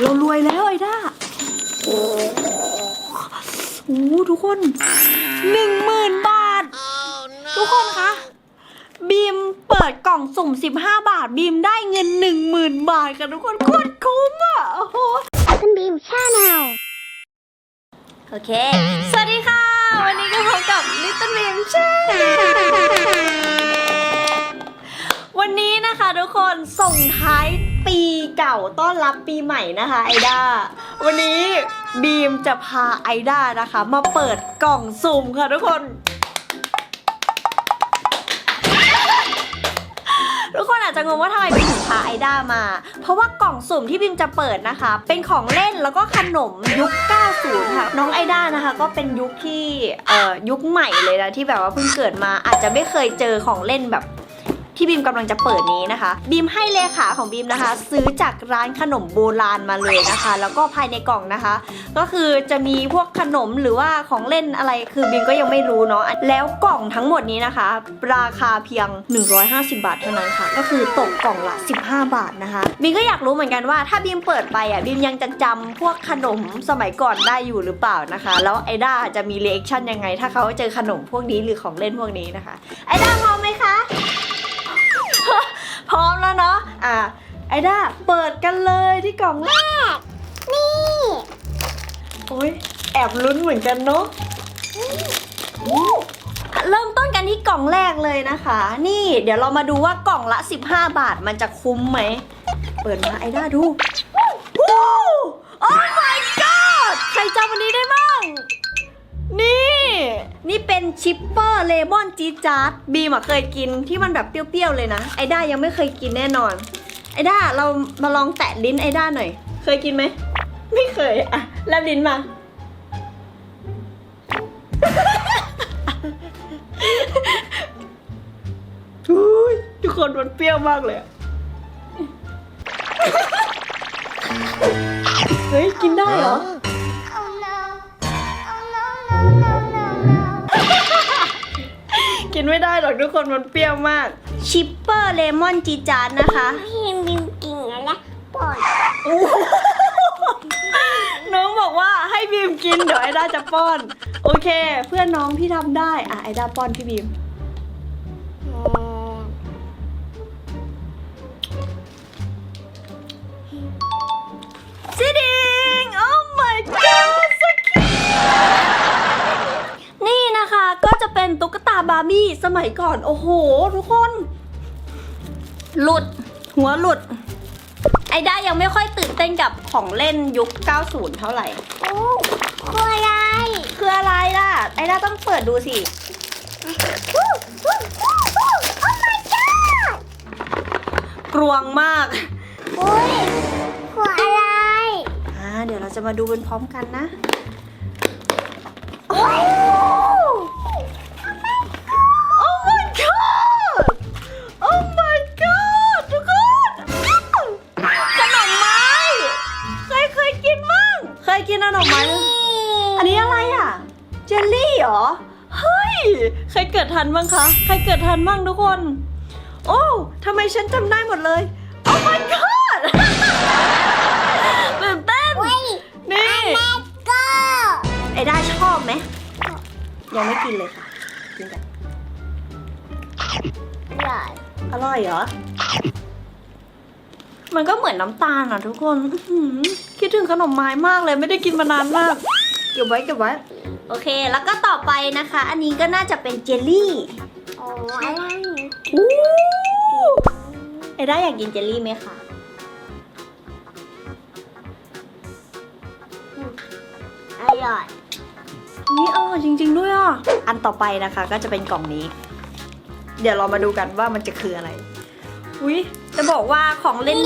เรารวยแล้วไอ้ด้าโอ้โหทุกคนหนึ่งหมื่นบาท ทุกคนคะบีมเปิดกล่องสุ่ม 15 บาท บีมได้เงิน 10,000 บาทกันทุกคนโคตรคุ้มอะ โอ้โหคุณบีมชาแนลโอเค สวัสดีค่ะ วันนี้ก็พบกับ Little Beam ใช่วันนี้นะคะทุกคนส่งท้าย ปีเก่าต้อนรับปีใหม่นะคะไอด้าวันนี้บีมจะพาไอด้านะคะ มาเปิดกล่องสุ่มค่ะทุกคน ทุกคนอาจจะงงว่าทำไมบีมถึงพาไอด้ามา เพราะว่ากล่องสุ่มที่บีมจะเปิดนะคะ เป็นของเล่นแล้วก็ขนมยุค 90 ค่ะ น้องไอด้านะคะ ก็เป็นยุคที่เอ่อยุคใหม่เลยนะที่แบบว่าเพิ่งเกิดมาอาจจะไม่เคยเจอของเล่นแบบ ที่บีมกำลังจะเปิดนี้นะคะ บีมให้เลขาของบีมนะคะ ซื้อจากร้านขนมโบราณมาเลยนะคะ แล้วก็ภายในกล่องนะคะ ก็คือจะมีพวกขนมหรือว่าของเล่นอะไรคือบิมก็ยังไม่รู้เนาะแล้วกล่องทั้งหมดนี้นะคะ ราคาเพียง 150 บาทเท่านั้นค่ะ ก็คือตกกล่องละ 15 บาทนะคะบิมก็อยากรู้เหมือนกันว่าถ้าบิมเปิดไปอะบิมยังจะจำพวกขนมสมัยก่อนได้อยู่หรือเปล่านะคะ แล้วไอด้าจะมีเรีแอคชั่นยังไง ถ้าเขาเจอขนมพวกนี้หรือของเล่นพวกนี้นะคะไอด้าพร้อมไหมคะ ร้อมแล้วเนาะอะไอด้าเปิดกันเลยที่กล่องแรกนี่โอ้ยแอบลุ้นเหมือนกันเนาะเริ่มต้นกันที่กล่องแรกเลยนะคะ นี่เดี๋ยวเรามาดูว่ากล่องละ 15 บาทมันจะคุ้มไหม เปิดมาไอด้าดูว้าวโอ้ my god ใครจำวันนี้ได้บ้าง นี่ นี่เป็นชิปเปอร์เลมอนจีจาร์ดบีมอะเคยกินที่มันแบบเปรี้ยวๆเลยนะ ไอด้ายังไม่เคยกินแน่นอน ไอด้าเรามาลองแตะลิ้นไอด้าหน่อย เคยกินไหม ไม่เคยอะแลบลิ้นมา อุ้ยทุกคนมันเปรี้ยวมากเลยอะเฮ้ย กินได้เหรอ กินไม่ได้หรอกทุกคนมันเปรี้ยวมาก ชิปเปอร์เลมอนจีจานนะคะพี่บีมกินอะไรปอดน้องบอกว่าให้บีมกินเดี๋ยวไอด้าจะป้อน โอเค เพื่อนน้องพี่ทำได้ อะไอด้าป้อนพี่บีมซิดิงโอ้ my god สกินี่นะคะก็จะเป็นตุ๊กตาบาร์บี้สมัยก่อน โอ้โห ทุกคน หลุด หัวหลุด ไอด้ายังไม่ค่อยตื่นเต้นกับของเล่นยุค 90 เท่าไหร่ โอ้คืออะไรคืออะไรล่ะ ไอด้าต้องเปิดดูสิ โอ้ my god กรวงมากโอ้ยคืออะไรอ่า เดี๋ยวเราจะมาดูกันพร้อมกันนะ โอ้ Oh ใครเกิดทันบ้างคะ ใครเกิดทันบ้างทุกคน โอ้ทำไมฉันจำได้หมดเลย Oh my god ตื่นเต้นเฮ้ยนี่แม่ก็ไอ้ได้ชอบไหม ยังไม่กินเลยค่ะ กินกัน อร่อยอร่อยเหรอ มันก็เหมือนน้ำตาลอะทุกคนอื้อหือคิดถึงขนมไม้มากเลยไม่ได้กินมานานมาก เก็บไว้เก็บไว้โอเค แล้วก็ต่อไปนะคะ อันนี้ก็น่าจะเป็นเจลลี่โอ้อะไรอู้ไอ้ได้อยากกินเจลลี่ไหมคะอร่อยนี่อร่อยจริง ๆ ด้วยอะ อันต่อไปนะคะก็จะเป็นกล่องนี้ เดี๋ยวเรามาดูกันว่ามันจะคืออะไร อุ้ยจะบอกว่าของเล่น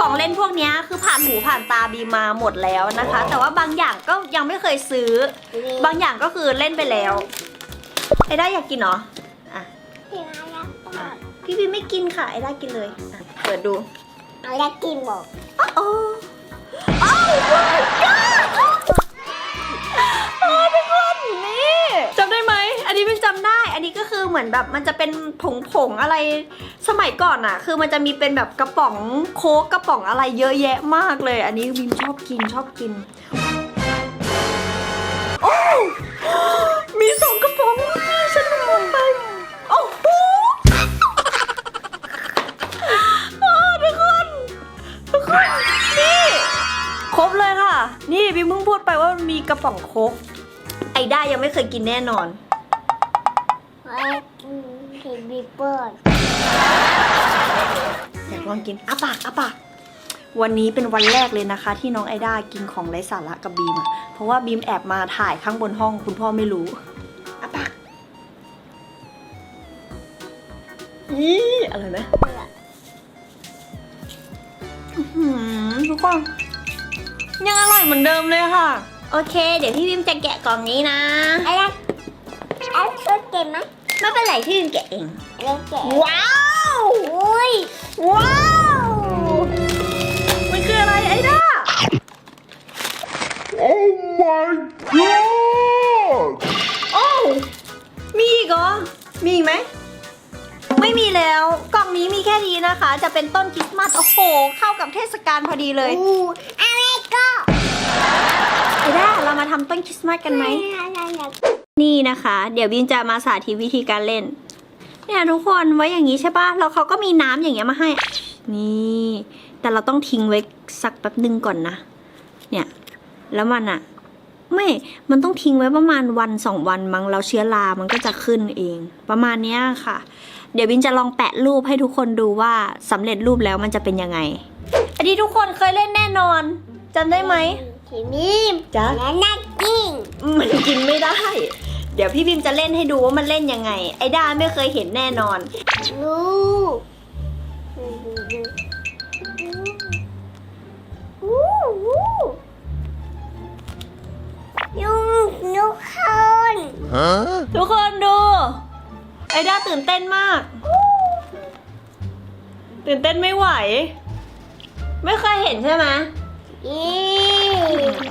ของเล่นพวกเนี้ยคือผ่านหูผ่านตาบีมาหมดแล้วนะคะ แต่ว่าบางอย่างก็ยังไม่เคยซื้อ บางอย่างก็คือเล่นไปแล้วไอ้ได้อยากกินเหรออะพี่มาแล้วปอดพี่บีไม่กินค่ะไอ้ได้กินเลยอะเปิดดูเอาแล้วกินบอกโอ้โอ้ เป็นจำได้อันนี้ก็คือเหมือนมือนแบบมันจะเป็นผงผงๆอะไรสมัยก่อนอะคือมันจะมีเป็นแบบกระป๋องโค้กกระป๋องอะไรเยอะแยะมากเลย อันนี้บิมชอบกินชอบกินโอ้มีสองกระป๋องฉันลืมไปโอ้โหอ้าวทุกคนทุกคนนี่ครบเลยค่ะ นี่บิมเพิ่งพูดไปว่ามันมีกระป๋องโค้กไอ้ได้ยังไม่เคยกินแน่นอนไอ้กิน เห็นบีเปิดอยากลองกินอ้าปากอ้าปากวันนี้เป็นวันแรกเลยนะคะ ที่น้องไอด้ากินของไร้สาระกับบีมอะเพราะว่าบีมแอบมาถ่ายข้างบนห้องคุณพ่อไม่รู้อ้าปากอีอะไรไหมอื้อหือทุกคนยังอร่อยเหมือนเดิมเลยค่ะ โอเค เดี๋ยวพี่บิมจะแกะกล่องนี้นะไอ้นั่นไอ้ช่วยเก็บไหม ไม่เป็นไรพี่บิมแกะเองไอ้เก็บว้าว อุ้ย ว้าว มันคืออะไรไอ้ด้า Oh my god! โอ้วมีอีกเหรอ มีอีกไหม ไม่มีแล้ว กล่องนี้มีแค่นี้นะคะ จะเป็นต้นคริสต์มาส โอ้โห เข้ากับเทศกาลพอดีเลย อู้ไอ้แม่ก็ไอ้ด้า เรามาทำต้นคริสต์มาสกันไหม อะไรเนี่ย นี่นะคะ เดี๋ยวบินจะมาสาธิตวิธีการเล่น เนี่ยทุกคนไว้อย่างนี้ใช่ปะแล้วเขาก็มีน้ำอย่างเงี้ยมาให้ นี่ แต่เราต้องทิ้งไว้สักแป๊บหนึ่งก่อนนะ เนี่ย แล้วมันอะไม่ มันต้องทิ้งไว้ประมาณวันสองวันมั้งแล้วเชื้อรา มันก็จะขึ้นเอง ประมาณเนี้ยค่ะ เดี๋ยวบินจะลองแปะรูปให้ทุกคนดูว่าสำเร็จรูปแล้วมันจะเป็นยังไง อันนี้ทุกคนเคยเล่นแน่นอนจำได้ไหมทีมีมจ๊ะและนักกิ้งมันกินไม่ได้ เดี๋ยวพี่พิมจะเล่นให้ดูว่ามันเล่นยังไง ไอ้ด้าไม่เคยเห็นแน่นอน ลูกอู้อู้ยูนูคนทุกคนดู ไอ้ด้าตื่นเต้นมาก ตื่นเต้นไม่ไหว ไม่เคยเห็นใช่ไหมอี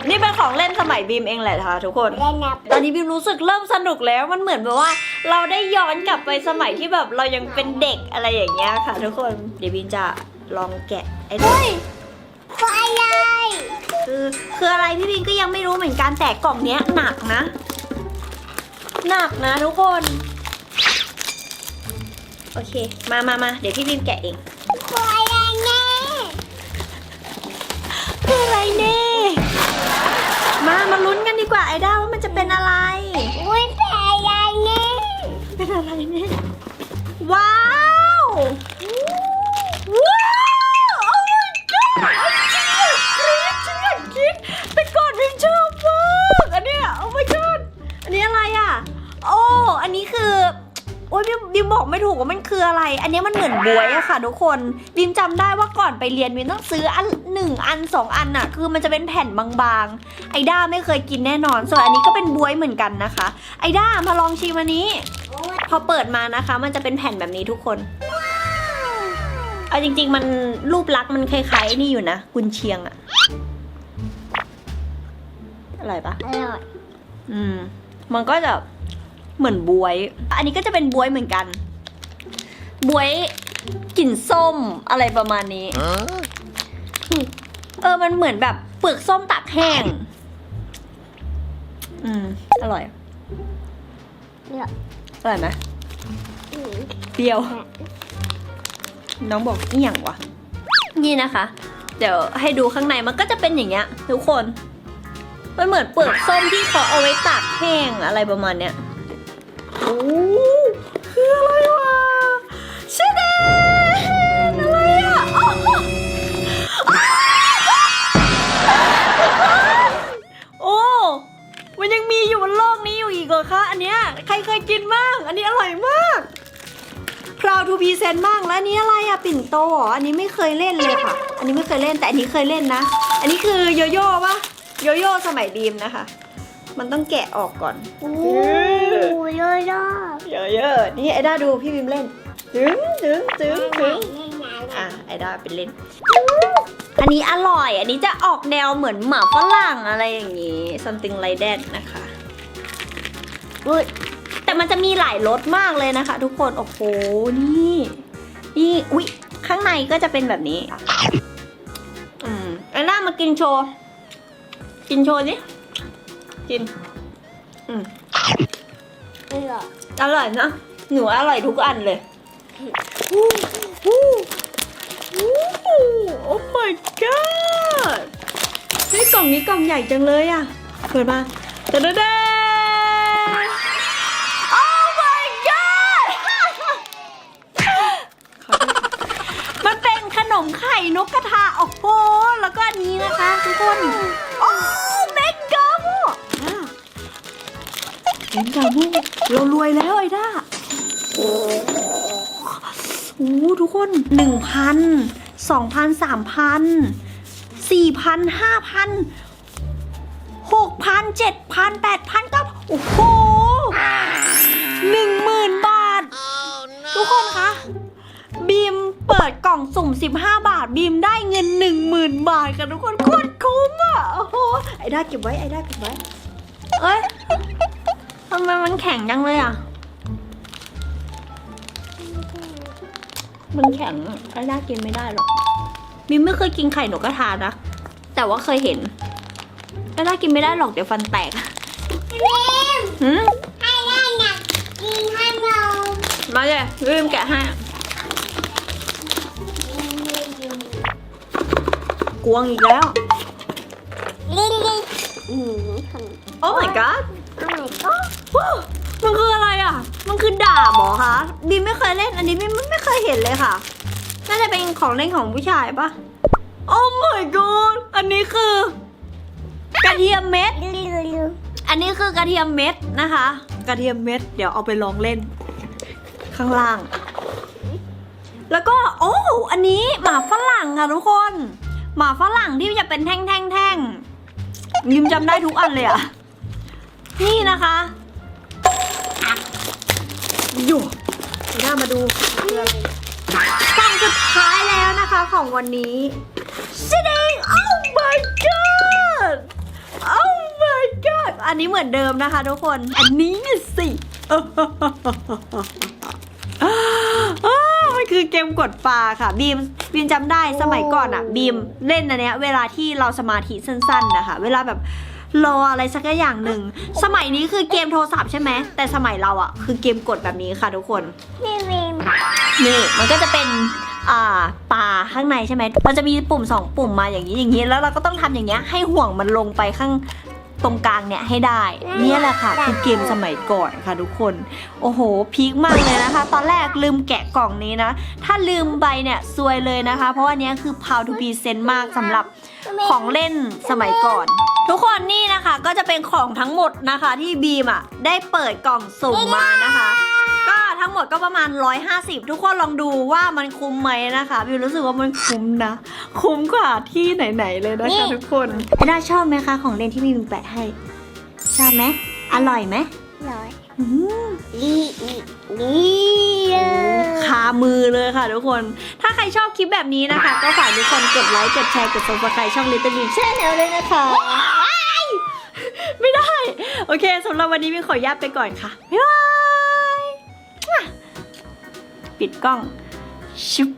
นี่เป็นของเล่นสมัยบีมเองแหละค่ะทุกคน เล่นนับตอนนี้บิมรู้สึกเริ่มสนุกแล้วมันเหมือนแบบว่า เราได้ย้อนกลับไปสมัยที่แบบเรายังเป็นเด็กอะไรอย่างเงี้ยค่ะ ทุกคนเดี๋ยวบิมจะลองแกะไอ้ด้ไฟเลยคือคืออะไรพี่บิมก็ยังไม่รู้เหมือนกันแต่กล่องเนี้ยหนักนะ หนักนะทุกคน โอเค มามามาเดี๋ยวพี่บิมแกะเอง ว้าวว้าวโอ้ my god จริงอะกรี๊ดจริงอะกรี๊ดแต่ก่อนพิมชอบมากอันเนี้ยโอ้ my god อันนี้อะไรอะ โอ้ อันนี้คือโอ้ยบิมบิมบอกไม่ถูกว่ามันคืออะไร อันนี้มันเหมือนบวยอะค่ะทุกคน บิมจำได้ว่าก่อนไปเรียนบิมต้องซื้ออันหนึ่งอันสองอันอะคือมันจะเป็นแผ่นบางๆ ไอด้าไม่เคยกินแน่นอน ส่วนอันนี้ก็เป็นบวยเหมือนกันนะคะ ไอด้ามาลองชิมอันนี้ พอเปิดมานะคะ มันจะเป็นแผ่นแบบนี้ทุกคน เอาจริง ๆ มันรูปลักษณ์มันคล้ายๆนี่อยู่นะกุนเชียงอะอร่อยปะอร่อยอืม มันก็จะเหมือนบวย อันนี้ก็จะเป็นบวยเหมือนกัน บวยกลิ่นส้มอะไรประมาณนี้ Huh? เออ มันเหมือนแบบเปลือกส้มตากแห้ง อืม อร่อย เนี่ย อร่อยไหมอืมเปรี้ยว น้องบอกอีหยังวะนี่นะคะ เดี๋ยวให้ดูข้างในมันก็จะเป็นอย่างเงี้ยทุกคน มันเหมือนเปลือกส้มที่เขาเอาไว้ตากแห้งอะไรประมาณเนี้ยโอ้คืออะไรวะชาแนลอะไรอะโอ้โหโอ้ มันยังมีอยู่บนโลกนี้อยู่อีก เหรอคะอันเนี้ยใครเคยกินบ้าง อันนี้อร่อยมากพราวทูพีเซนมากแล้วอันนี้อะไรอะปิ่นโตเหรออันนี้ไม่เคยเล่นเลยค่ะ อันนี้ไม่เคยเล่นแต่อันนี้เคยเล่นนะ อันนี้คือโยโย่ปะโยโย่สมัยบีมนะคะ มันต้องแกะออกก่อนโอ้ยเยอะๆโยโย่นี่ไอด้าดูพี่บีมเล่นตึงตึงตึงตึงอะไอด้าเป็นเล่น อันนี้อร่อย อันนี้จะออกแนวเหมือนหมาฝรั่งอะไรอย่างนี้ something like that นะคะ อุ้ยแต่มันจะมีหลายรสมากเลยนะคะ ทุกคน โอ้โห นี่ นี่ อุ๊ย ข้างในก็จะเป็นแบบนี้ อืมไอ้หน้ามากินโชว์ กินโชว์สิ กิน อืมเลือกอร่อยนะ หนูอร่อยทุกอันเลยอู้อู้อู้โอ้ my god เฮ้ยกล่องนี้กล่องใหญ่จังเลยอะเปิดมาเด้เด้ นกกระทาโอ้โหแล้วก็อันนี้นะคะทุกคนโอ้เมกาโมอะเมกาโมเรารวยแล้วไอ้ด้าโอ้โหทุกคนหนึ่งพันสองพันสามพันสี่พันห้าพันหกพันเจ็ดพันแปดพันเก้าโอ้โหหนึ่งหมื่นบาท ทุกคนคะ บีมเปิดกล่องสุ่ม 15 บาทบีมได้เงิน 10,000 บาทค่ะทุกคนโคตรคุ้มอะโอ้โหไอ้ด้าเก็บไว้ไอ้ด้าเก็บไว้เอ้ยทำไมมันแข็งจังเลยอะ มันแข็งอะไอ้ด้ากินไม่ได้หรอกบีมไม่เคยกินไข่นกกระทานะ แต่ว่าเคยเห็นไอ้ด้ากินไม่ได้หรอกเดี๋ยวฟันแตกบีมหืมให้ได้อยากกินขนมมาเลยบีมแกะให้ กวงอีกแล้ว ลิลลี่อืมขนมโอ้ my god อะไรก็ว้าวมันคืออะไรอะ มันคือดาบเหรอคะบีมไม่เคยเล่น อันนี้บีมไม่เคยเห็นเลยค่ะ น่าจะเป็นของเล่นของผู้ชายปะโอ้ my god อันนี้คือกระเทียมเม็ด ลิลลี่อันนี้คือกระเทียมเม็ดนะคะ กระเทียมเม็ด เดี๋ยวเอาไปลองเล่น ข้างล่าง แล้วก็โอ้ อันนี้หมาฝรั่งค่ะทุกคน หมาฝรั่งที่จะเป็นแท่งแท่งแท่งๆยิมจำได้ทุกอันเลยอะนี่นะคะอยู่หน้ามาดูกล่องสุดท้ายแล้วนะคะของวันนี้แสดง oh my god oh my god อันนี้เหมือนเดิมนะคะทุกคน อันนี้สิอ้าว มันคือเกมกดปลาค่ะบีมบีมจำได้สมัยก่อนอะบีมเล่นอันเนี้ยเวลาที่เราสมาธิสั้นๆนะคะ เวลาแบบรออะไรสักอย่างหนึ่ง สมัยนี้คือเกมโทรศัพท์ใช่ไหมแต่สมัยเราอะคือเกมกดแบบนี้ค่ะทุกคนพี่บีมนี่มันก็จะเป็นอ่าปลาข้างในใช่ไหมมันจะมีปุ่มสองปุ่มมาอย่างนี้อย่างนี้ แล้วเราก็ต้องทำอย่างเงี้ยให้ห่วงมันลงไปข้าง ตรงกลางเนี่ยให้ได้ เนี่ยแหละค่ะคือเกมสมัยก่อนค่ะทุกคน โอ้โหพีคมากเลยนะคะ ตอนแรกลืมแกะกล่องนี้นะ ถ้าลืมไปเนี่ยซวยเลยนะคะ เพราะว่าเนี้ยคือ How to be sent มากสำหรับของเล่นสมัยก่อน ทุกคนนี่นะคะก็จะเป็นของทั้งหมดนะคะที่บีมอะได้เปิดกล่องสุ่มมานะคะก็ ทั้งหมดก็ประมาณ 150 ทุกคนลองดูว่ามันคุ้มไหมนะคะบิวรู้สึกว่ามันคุ้มนะ คุ้มกว่าที่ไหนๆเลยนะคะทุกคนไอ้ด้าชอบไหมคะของเล่นที่บิวแปะให้ ชอบไหมอร่อยไหมร้อยอืมลี่ลี่คามือเลยค่ะทุกคน ถ้าใครชอบคลิปแบบนี้นะคะ ก็ฝากทุกคนกดไลค์กดแชร์กด subscribe ช่อง Little Bim Channel เลยนะคะ ไม่ได้ โอเคสำหรับวันนี้มีขออนุญาตไปก่อนค่ะ บ๊ายบาย ปิดกล้องชุบ